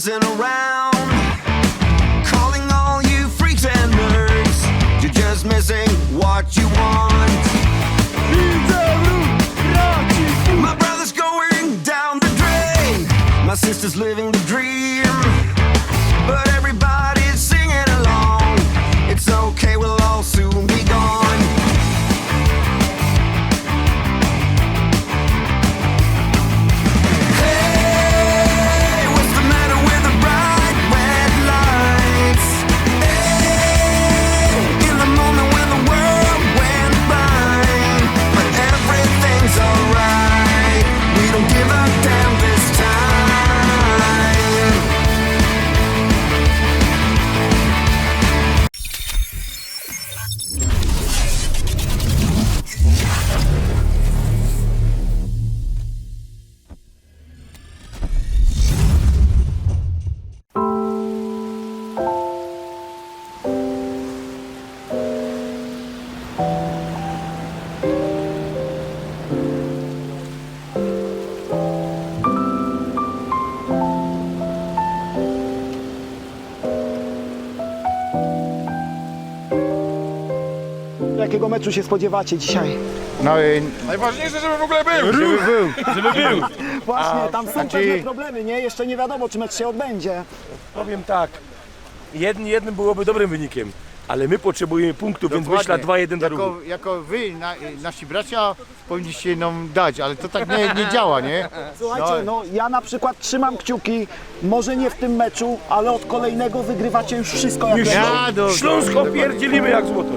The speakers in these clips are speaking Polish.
present Jakiego meczu się spodziewacie dzisiaj? No i Najważniejsze, żeby w ogóle był. żeby był. Żeby był. Właśnie, tam są znaczy- pewne problemy, nie? Jeszcze nie wiadomo, czy mecz się odbędzie. Powiem tak. Jednym, jednym byłoby dobrym wynikiem, ale my potrzebujemy punktu, więc Dokładnie. myślę 2-1 dla jako, ruchu. jako wy, na, nasi bracia, powinniście nam dać, ale to tak nie, nie działa, nie? Słuchajcie, no ja na przykład trzymam kciuki, może nie w tym meczu, ale od kolejnego wygrywacie już wszystko jak leci. Ja do, Śląsk opierdzielimy jak złoto.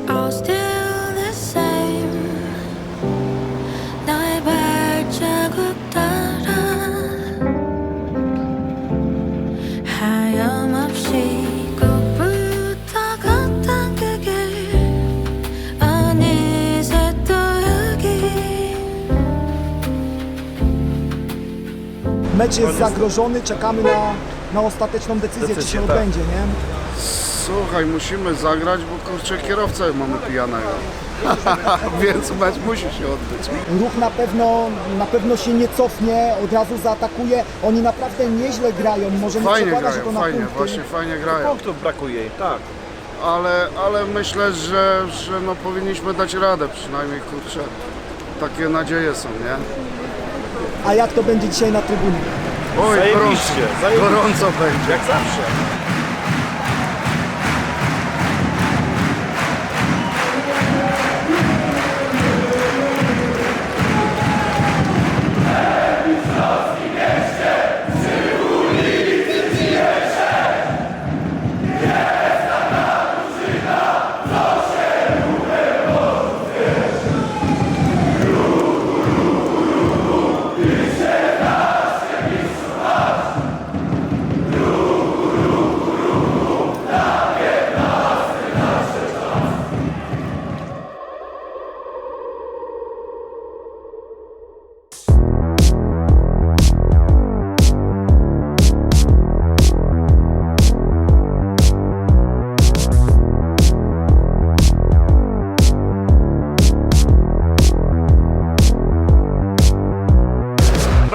Mecz jest zagrożony, czekamy na, na ostateczną decyzję, czy się Decyzję, tak. odbędzie, nie? Słuchaj, musimy zagrać, bo kurczę kierowcę mamy pijanego. Więc mecz musi się odbyć. Ruch na pewno, na pewno się nie cofnie, od razu zaatakuje. Oni naprawdę nieźle grają, może nie Fajnie przekłada się to grają, na fajnie, punkty. właśnie fajnie grają. Punktów brakuje, tak. Ale, ale myślę, że, że no powinniśmy dać radę przynajmniej, kurczę. Takie nadzieje są, nie? A jak to będzie dzisiaj na trybunie? Oj, gorąco, Zajebiście, zajebiście. gorąco będzie. Jak zawsze.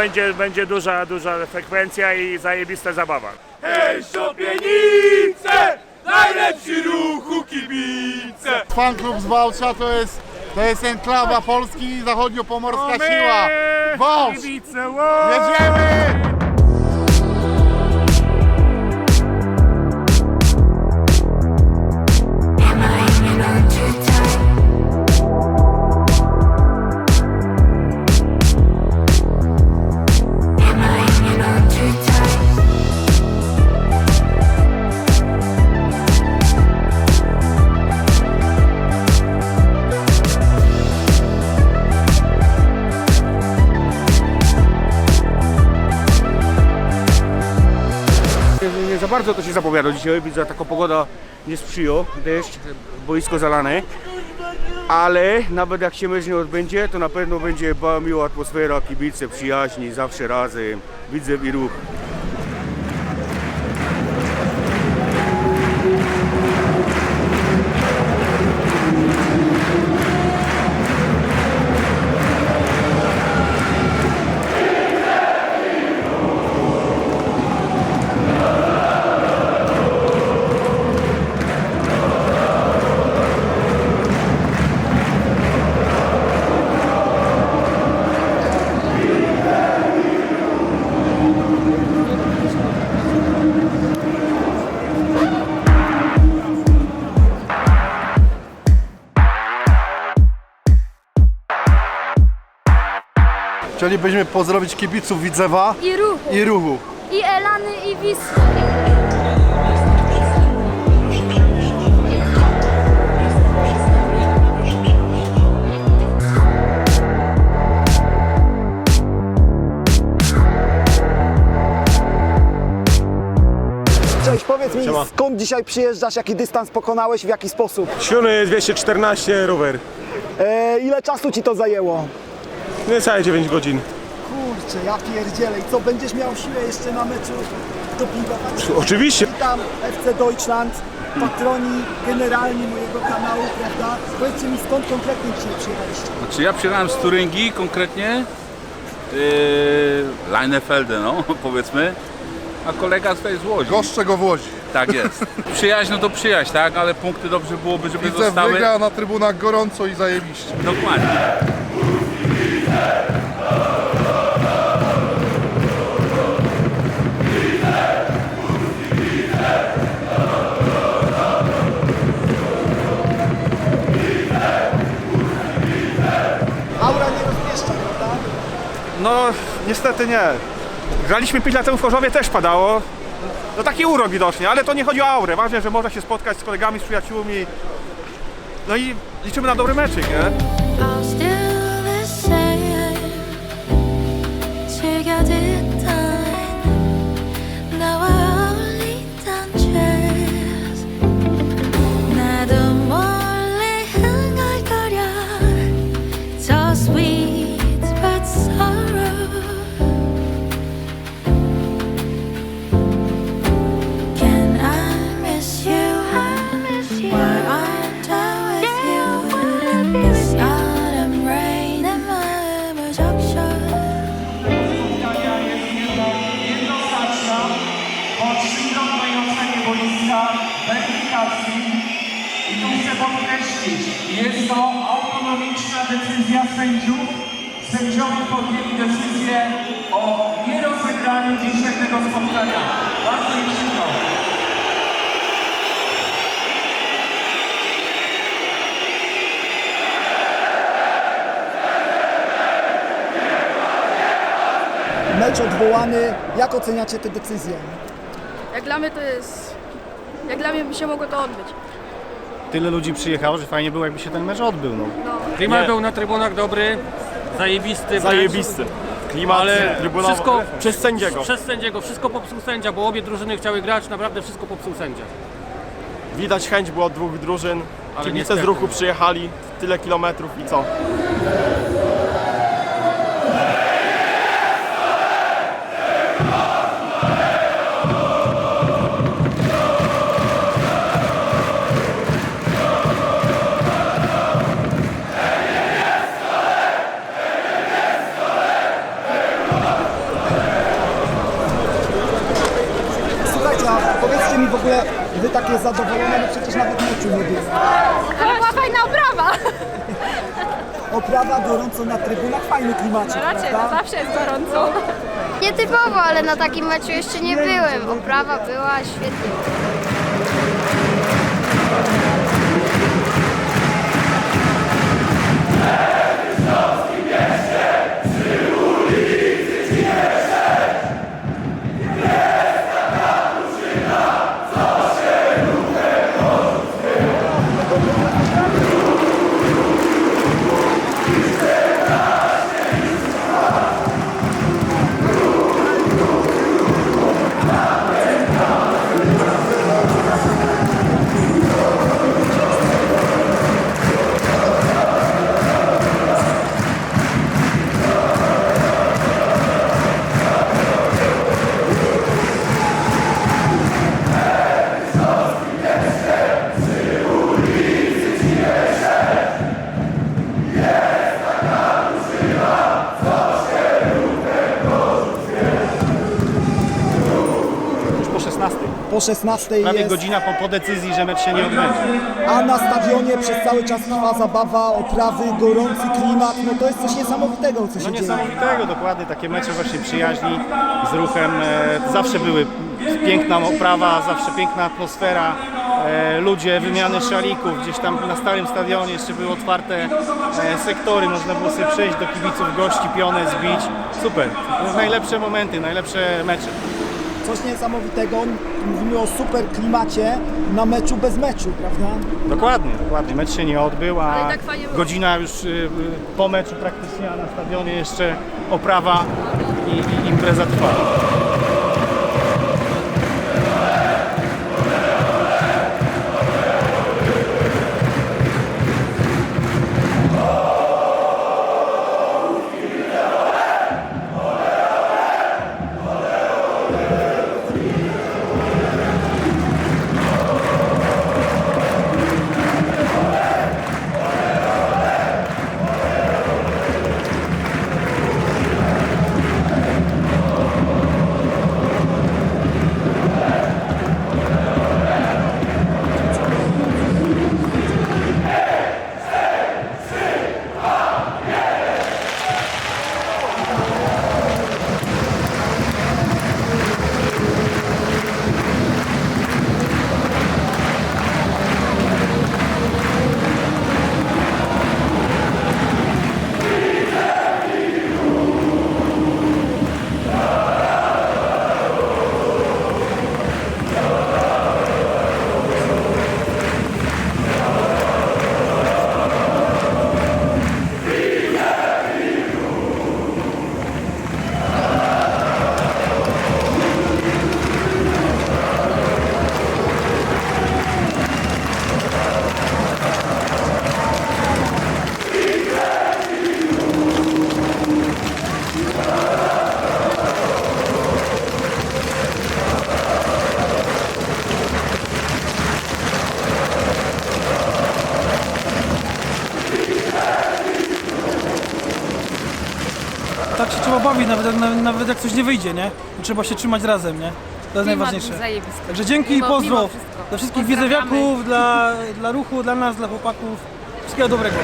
Będzie, będzie duża, duża frekwencja i zajebista zabawa. Hej, Szopienice! Najlepszy ruchu kibice! Fan klub z Wałcza to jest, to jest enklawa Polski zachodnio-pomorska siła. Wałcz! Kibice, wow! Jedziemy! Bardzo to się zapowiada dzisiaj, widzę taka pogoda nie sprzyja, deszcz, boisko zalane. Ale nawet jak się mecz nie odbędzie, to na pewno będzie miła atmosfera, kibice, przyjaźni, zawsze razem, widzę i ruch. Chcielibyśmy pozdrowić kibiców Widzewa i ruchu, i ruchu. i Elany, i Wisły. Cześć, powiedz mi, skąd dzisiaj przyjeżdżasz, jaki dystans pokonałeś, w jaki sposób? Siuny 214 rower. E, ile czasu ci to zajęło? Niecałe 9 godzin. Kurczę, ja pierdzielę. I co, będziesz miał siłę jeszcze na meczu dopingować? Oczywiście. Witam FC Deutschland, patroni generalni mojego kanału, prawda? Powiedzcie mi, skąd konkretnie dzisiaj przyjechaliście? Znaczy ja przyjechałem z Turyngii konkretnie, yy, Leinefelde, no powiedzmy, a kolega tutaj z Łodzi. Goszczę go w Łodzi. Tak jest. Przyjaźń no to przyjaźń, tak, ale punkty dobrze byłoby, żeby Widzew zostały. wygra na trybunach gorąco i zajebiście. Dokładnie. No, niestety nie. Graliśmy 5 lat temu w Chorzowie, też padało. No taki urok widocznie, ale to nie chodzi o aurę. Ważne, że można się spotkać z kolegami, z przyjaciółmi. No i liczymy na dobry meczyk, nie? Podjęli decyzję o nierozegraniu dzisiejszego spotkania. Bardzo im przykro. Mecz odwołany. Jak oceniacie tę decyzję? Jak dla mnie to jest... Jak dla mnie by się mogło to odbyć. Tyle ludzi przyjechało, że fajnie było, jakby się ten mecz odbył. No. Klimat był na trybunach dobry, zajebisty. Zajebisty. Klimat Ale wszystko przez sędziego. Przez sędziego, wszystko popsuł sędzia, bo obie drużyny chciały grać, naprawdę wszystko popsuł sędzia. Widać chęć było dwóch drużyn. Ale Kibice niestety. z ruchu przyjechali tyle kilometrów i co? A powiedzcie mi w ogóle, wy takie zadowolone, no przecież nawet meczu nie było. Ale była fajna oprawa! Oprawa gorąco na trybunach, fajny klimacik, Raczej, to prawda? zawsze jest gorąco. Nietypowo, ale na takim meczu jeszcze nie byłem. Oprawa była świetnie. 16. Po 16 Prawie jest, godzina po, po decyzji, że mecz się nie odbędzie. a na stadionie przez cały czas trwa zabawa, oprawy, gorący klimat, no to jest coś niesamowitego, co się No dzieje. niesamowitego, dokładnie, takie mecze właśnie przyjaźni z ruchem. E, zawsze były piękna oprawa, zawsze piękna atmosfera. e, ludzie, wymiany szalików, gdzieś tam na starym stadionie jeszcze były otwarte e, sektory, można było sobie przejść do kibiców, gości, pionę zbić. Super, to najlepsze momenty, najlepsze mecze. Coś niesamowitego, mówimy o super klimacie na meczu bez meczu, prawda? Dokładnie, dokładnie. Mecz się nie odbył, a tak godzina już y, y, po meczu praktycznie, a na stadionie jeszcze oprawa i, i impreza trwa. Nawet, jak- coś nie wyjdzie, nie? Trzeba się trzymać razem, nie? To jest najważniejsze. Także dzięki i pozdro dla wszystkich wiedzewiaków, dla, dla ruchu, dla nas, dla chłopaków. Wszystkiego dobrego.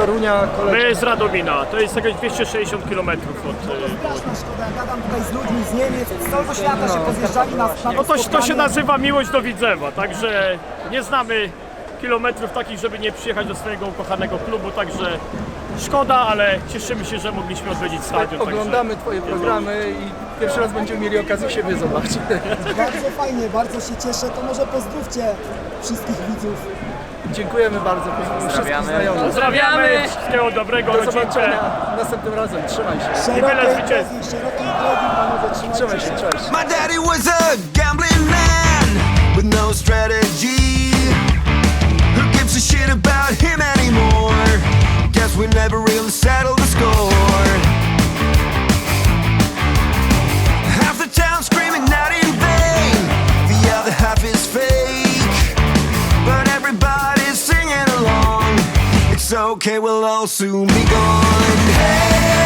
Torunia. My z Radomina, to jest jakieś 260 km od... y, Straszna szkoda, ja gadam tutaj z ludźmi z Niemiec, z całego świata się pozjeżdżali na, na No to, to się nazywa miłość do Widzewa, także nie znamy kilometrów takich, żeby nie przyjechać do swojego ukochanego klubu, także szkoda, ale cieszymy się, że mogliśmy odwiedzić stadion. Oglądamy Twoje programy i pierwszy raz będziemy mieli okazję siebie zobaczyć. Bardzo fajnie, bardzo się cieszę, to może pozdrówcie wszystkich widzów. Dziękujemy bardzo. Pozdrawiamy. Znajomych. Pozdrawiamy, wszystkiego dobrego, Do rodzinkę. zobaczenia następnym razem. Trzymaj się. I byle Szerokiej zwycięstwa. drogi, szerokiej drogi, panowie, trzymajcie Trzymaj się. Cześć. My daddy was a gambling man with no strategy. Who gives a shit about him anymore? Guess we never really settled the score. Okay, we'll all soon be gone. Hey,